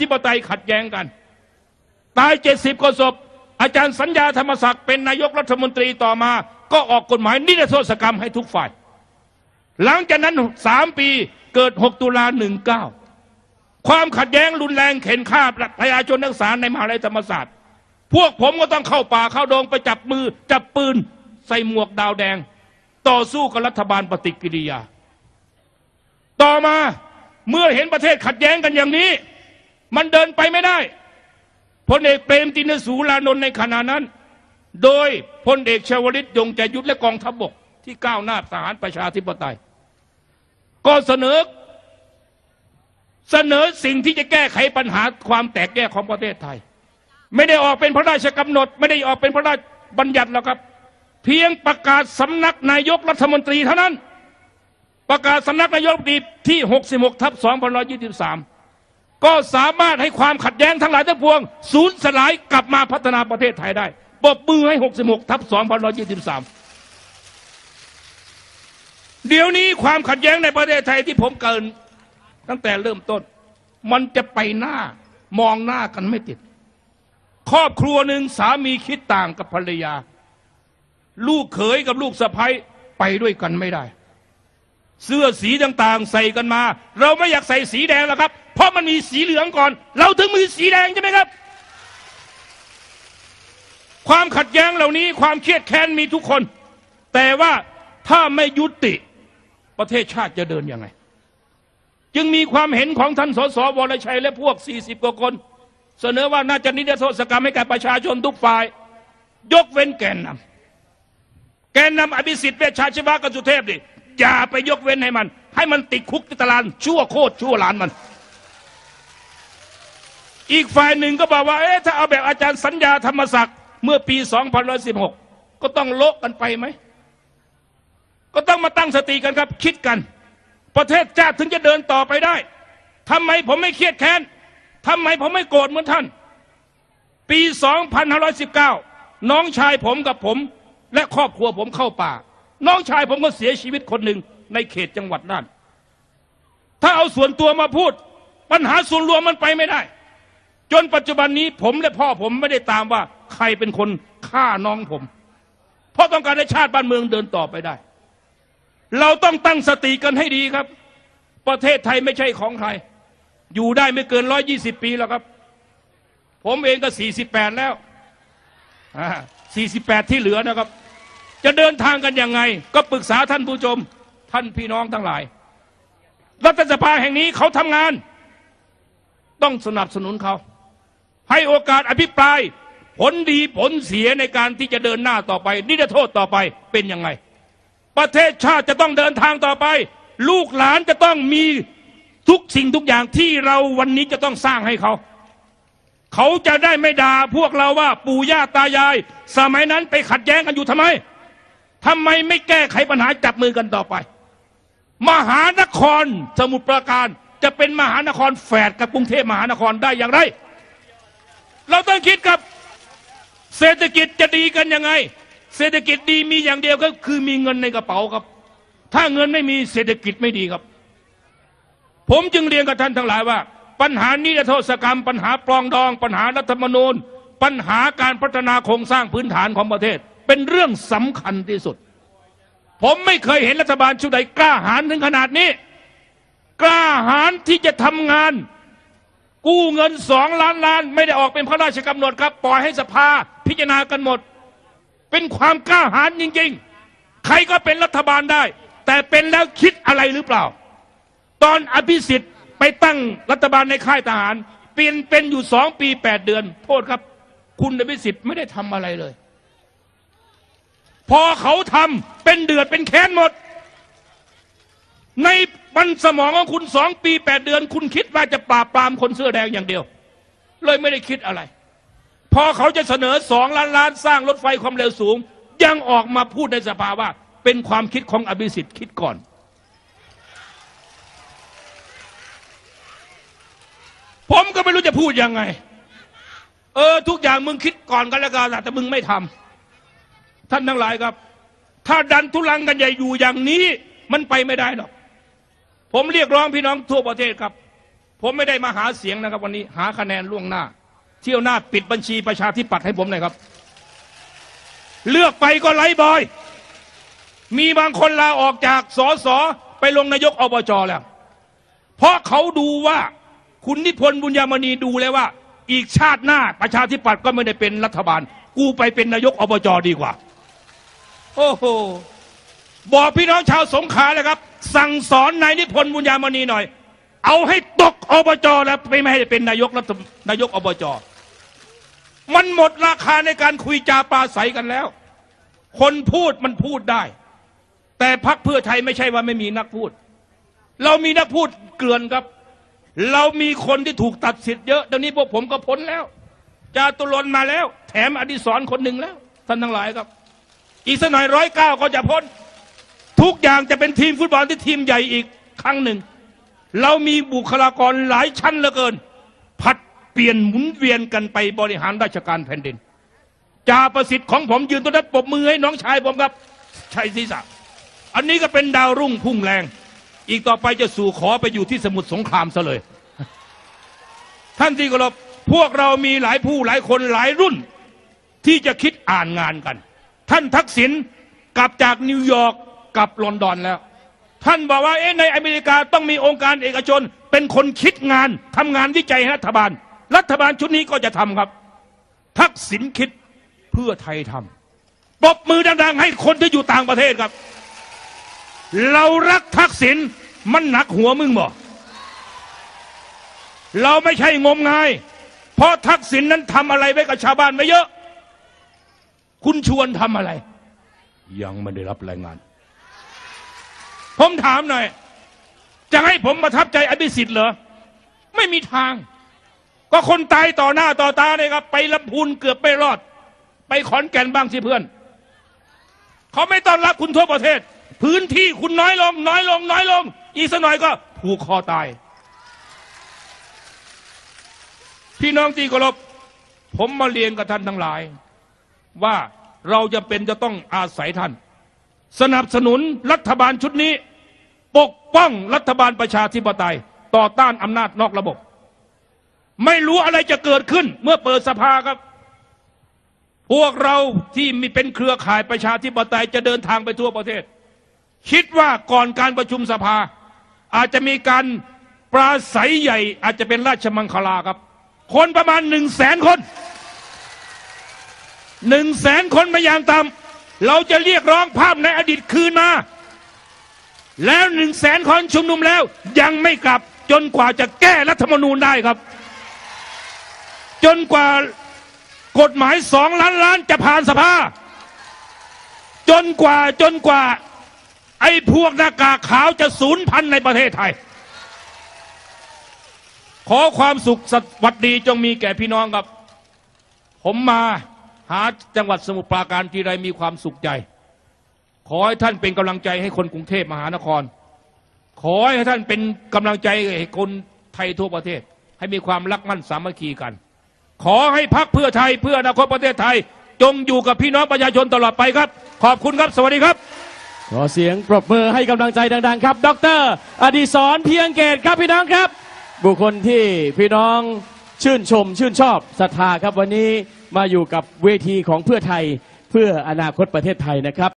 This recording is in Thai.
ธิปไตยขัดแย้งกัน ตายเจ็ดสิบกว่าศพ อาจารย์สัญญาธรรมศักดิ์เป็นนายกรัฐมนตรีต่อมา ก็ออกกฎหมายนิรโทษกรรมให้ทุกฝ่าย หลังจากนั้นสามปีเกิด 6 ตุลาหนึ่งเก้าความขัดแย้งรุนแรงเข็นฆ่าประชาชนนักศึกษาในมหาลัยธรรมศาสตร์ พวกผมก็ต้องเข้าป่าเข้าดงไปจับมือ จับปืน ใส่หมวกดาวแดง ต่อสู้กับรัฐบาลปฏิกิริยา ต่อมาเมื่อเห็นประเทศขัดแย้งกันอย่างนี้ มันเดินไปไม่ได้พลเอกเปรมตินสูรานนท์ในขณะนั้น โดยพลเอกชวลิตยงใจยุทธและกองทัพบกที่ก้าวหน้าทหารประชาธิปไตย ก็เสนอ เสนอสิ่งที่จะแก้ไขปัญหาความแตกแยกของประเทศไทย ไม่ได้ออกเป็นพระราชกำหนด ไม่ได้ออกเป็นพระราชบัญญัติหรอกครับ เพียงประกาศสำนักนายกรัฐมนตรีเท่านั้น ประกาศสำนักนายกรัฐมนตรีที่ 66ทับ2523 ก็สามารถให้ความขัดแย้งทั้งหลายทั้งปวงสูญสลายกลับมาพัฒนาประเทศไทยได้ปบมือให้ 66 ทับ2523 เดี๋ยวนี้ความขัดแย้งในประเทศไทยที่ผมเกิน ตั้งแต่เริ่มต้น มันจะไปหน้ามองหน้ากันไม่ติด ครอบครัวหนึ่งสามีคิดต่างกับภรรยา ลูกเขยกับลูกสะใภ้ไปด้วยกันไม่ได้ เสื้อสีต่างๆ ใส่กันมา เราไม่อยากใส่สีแดงแล้วครับ เพราะมันมีสีเหลืองก่อน เราถึงมีสีแดงใช่ไหมครับ ความขัดแย้งเหล่านี้ความเครียดแค้นมีทุกคน แต่ว่าถ้าไม่ยุติประเทศชาติจะเดินยังไง จึงมีความเห็นของท่านสสวรชัยและพวก 40 กว่าคน เสนอว่าน่าจะนิรโทษกรรมให้กับประชาชนทุกฝ่าย ยกเว้นแกนนำแกนนำอภิสิทธิ์เวชชาชีวะกับสุเทพดิอย่าไปยกเว้นให้มัน ให้มันติดคุกติดตารางชั่วโคตรชั่วหลานมัน อีกฝ่ายหนึ่งก็บอกว่าเอ๊ะถ้าเอาแบบอาจารย์สัญญาธรรมศักดิ์เมื่อปี2016 ก็ต้องโละกันไปไหม ก็ต้องมาตั้งสติกันครับ คิดกัน ประเทศชาติถึงจะเดินต่อไปได้ทำไมผมไม่เครียดแค้นทำไมผมไม่โกรธเหมือนท่าน ปี 2519 น้องชายผมกับผม และครอบครัวผมเข้าป่า น้องชายผมก็เสียชีวิตคนหนึ่งในเขตจังหวัดน่านถ้าเอาส่วนตัวมาพูด ปัญหาส่วนรวมมันไปไม่ได้ จนปัจจุบันนี้ผมและพ่อผมไม่ได้ตามว่าใครเป็นคนฆ่าน้องผม เพราะต้องการให้ชาติบ้านเมืองเดินต่อไปได้ เราต้องตั้งสติกันให้ดีครับ ประเทศไทยไม่ใช่ของใคร อยู่ได้ไม่เกินร้อยยี่สิบปีแล้วครับ ผมเองก็สี่สิบแปดแล้วสี่สิบแปดที่เหลือนะครับ จะเดินทางกันยังไง ก็ปรึกษาท่านผู้ชม ท่านพี่น้องทั้งหลาย รัฐสภาแห่งนี้เขาทำงาน ต้องสนับสนุนเขา ให้โอกาสอภิปราย ผลดีผลเสียในการที่จะเดินหน้าต่อไป นิรโทษต่อไปเป็นยังไง ประเทศชาติจะต้องเดินทางต่อไป ลูกหลานจะต้องมีทุกสิ่งทุกอย่างที่เราวันนี้จะต้องสร้างให้เขา เขาจะได้ไม่ด่าพวกเราว่าปู่ย่าตายาย สมัยนั้นไปขัดแย้งกันอยู่ทำไมทำไมไม่แก้ไขปัญหาจับมือกันต่อไป มหานครสมุทรปราการจะเป็นมหานครแฝดกับกรุงเทพมหานครได้อย่างไร เราต้องคิดกับเศรษฐกิจจะดีกันยังไง เศรษฐกิจดีมีอย่างเดียวก็คือมีเงินในกระเป๋าครับ ถ้าเงินไม่มีเศรษฐกิจไม่ดีครับ ผมจึงเรียนกับท่านทั้งหลายว่า ปัญหานิรโทษกรรม ปัญหาปลองดอง ปัญหารัฐธรรมนูญ ปัญหาการพัฒนาโครงสร้างพื้นฐานของประเทศ เป็นเรื่องสำคัญที่สุด ผมไม่เคยเห็นรัฐบาลชุดใดกล้าหาญถึงขนาดนี้ กล้าหาญที่จะทำงาน กู้เงินสองล้านล้าน ไม่ได้ออกเป็นพระราชกำหนดครับ ปล่อยให้สภาพิจารณากันหมด เป็นความกล้าหาญจริง ๆ ใครก็เป็นรัฐบาลได้ แต่เป็นแล้วคิดอะไรหรือเปล่า ตอนอภิสิทธิ์ไปตั้งรัฐบาลในค่ายทหารเปลี่ยนเป็นอยู่สองปีแปดเดือน โทษครับ คุณอภิสิทธิ์ไม่ได้ทำอะไรเลย พอเขาทำเป็นเดือดเป็นแค้นหมด ใน บันสมองของคุณสองปีแปดเดือน คุณคิดว่าจะปราบปรามคนเสื้อแดงอย่างเดียว เลยไม่ได้คิดอะไร พอเขาจะเสนอสองล้านล้านสร้างรถไฟความเร็วสูง ยังออกมาพูดในสภาว่า เป็นความคิดของอภิสิทธิ์คิดก่อน ผมก็ไม่รู้จะพูดยังไง เออ ทุกอย่างมึงคิดก่อนกันแล้วกันแต่มึงไม่ทำท่านทั้งหลายครับ ถ้าดันทุลังกันใหญ่อยู่อย่างนี้ มันไปไม่ได้หรอก ผมเรียกร้องพี่น้องทั่วประเทศครับ ผมไม่ได้มาหาเสียงนะครับ วันนี้หาคะแนนล่วงหน้า เที่ยวหน้าปิดบัญชีประชาธิปัตย์ให้ผมหน่อยครับ เลือกไปก็ไร้บอย มีบางคนลาออกจากสอสอไปลงนายกอบจแล้ว เพราะเขาดูว่าคุณนิพนธ์บุญยามณีดูแล้วว่า อีกชาติหน้าประชาธิปัตย์ก็ไม่ได้เป็นรัฐบาล กูไปเป็นนายกอบจดีกว่า โอ้โห บอกพี่น้องชาวสงขลาเลยครับ สั่งสอนนายนิพนธ์บุญยามณีหน่อย เอาให้ตกอบจแล้วไม่ให้เป็นนายกรัฐนายกอบจมันหมดราคาในการคุยจาปาศัยกันแล้ว คนพูดมันพูดได้ แต่พักเพื่อไทยไม่ใช่ว่าไม่มีนักพูด เรามีนักพูดเกลื่อนครับ เรามีคนที่ถูกตัดสิทธิ์เยอะตอนนี้พวกผมก็พ้นแล้วจาตุรนมาแล้ว แถมอดิศรคนหนึ่งแล้ว ท่านทั้งหลายครับ อีกสักหน่อยร้อยเก้าก็จะพ้น ทุกอย่างจะเป็นทีมฟุตบอลที่ทีมใหญ่อีกครั้งหนึ่ง เรามีบุคลากรหลายชั้นเหลือเกิน ผัดเปลี่ยนหมุนเวียนกันไปบริหารราชการแผ่นดินจ่าประสิทธิ์ของผมยืนตรงนั้นปบมือให้น้องชายผมครับชัยศรีศักดิ์อันนี้ก็เป็นดาวรุ่งพุ่งแรง อีกต่อไปจะสู่ขอไปอยู่ที่สมุทรสงครามซะเลย ท่านที่เคารพพวกเรามีหลายผู้หลายคนหลายรุ่น ที่จะคิดอ่านงานกัน ท่านทักษิณกลับจากนิวยอร์ก กลับลอนดอนแล้ว ท่านบอกว่าเอ๊ะในอเมริกาต้องมีองค์การเอกชน เป็นคนคิดงานทำงานวิจัยรัฐบาล รัฐบาลชุดนี้ก็จะทำครับ ทักษิณคิดเพื่อไทยทำปรบมือดังๆให้คนที่อยู่ต่างประเทศครับ เรารักทักษิณมันหนักหัวมึงบ่เราไม่ใช่งมงาย เพราะทักษิณนั้นทำอะไรไว้กับชาวบ้านไม่เยอะ คุณชวนทำอะไร ยังไม่ได้รับรายงาน ผมถามหน่อย จะให้ผมประทับใจอภิสิทธิ์เหรอ ไม่มีทาง ก็คนตายต่อหน้าต่อตาเนี่ยครับ ไปลำพูนเกือบไม่รอด ไปขอนแก่นบ้างสิเพื่อน เขาไม่ต้อนรับคุณทั่วประเทศ พื้นที่คุณน้อยลง น้อยลง น้อยลง อีกสักหน่อยก็ผูกคอตาย พี่น้องที่เคารพผมมาเรียนกับท่านทั้งหลาย ว่าเราจะเป็นจะต้องอาศัยท่าน สนับสนุนรัฐบาลชุดนี้ ปกป้องรัฐบาลประชาธิปไตย ต่อต้านอำนาจนอกระบบ ไม่รู้อะไรจะเกิดขึ้นเมื่อเปิดสภาครับ พวกเราที่มีเป็นเครือข่ายประชาธิปไตยจะเดินทางไปทั่วประเทศ คิดว่าก่อนการประชุมสภา อาจจะมีการปราศัยใหญ่ อาจจะเป็นราชมังคลาครับ คนประมาณหนึ่งแสนคนหนึ่งแสนคนมายางต่ำ เราจะเรียกร้องภาพในอดีตคืนมา แล้วหนึ่งแสนคนชุมนุมแล้ว ยังไม่กลับจนกว่าจะแก้รัฐธรรมนูญได้ครับ จนกว่ากฎหมายสองล้านล้านจะผ่านสภา จนกว่าจนกว่า ไอ้พวกหน้ากากขาวจะสูญพันธุ์ในประเทศไทย ขอความสุขสวัสดีจงมีแก่พี่น้องครับ ผมมา หาจังหวัดสมุทรปราการทีไรมีความสุขใจ ขอให้ท่านเป็นกำลังใจให้คนกรุงเทพมหานคร ขอให้ท่านเป็นกำลังใจให้คนไทยทั่วประเทศ ให้มีความรักมั่นสามัคคีกัน ขอให้พักเพื่อไทยเพื่ออนาคตประเทศไทย จงอยู่กับพี่น้องประชาชนตลอดไปครับ ขอบคุณครับ สวัสดีครับขอเสียงปรบมือให้กำลังใจดัง ๆ ครับ ดร อดิศรเพียงเกตครับพี่น้องครับ บุคคลที่พี่น้องชื่นชมชื่นชอบศรัทธาครับวันนี้ มาอยู่กับเวทีของเพื่อไทยเพื่ออนาคตประเทศไทยนะครับ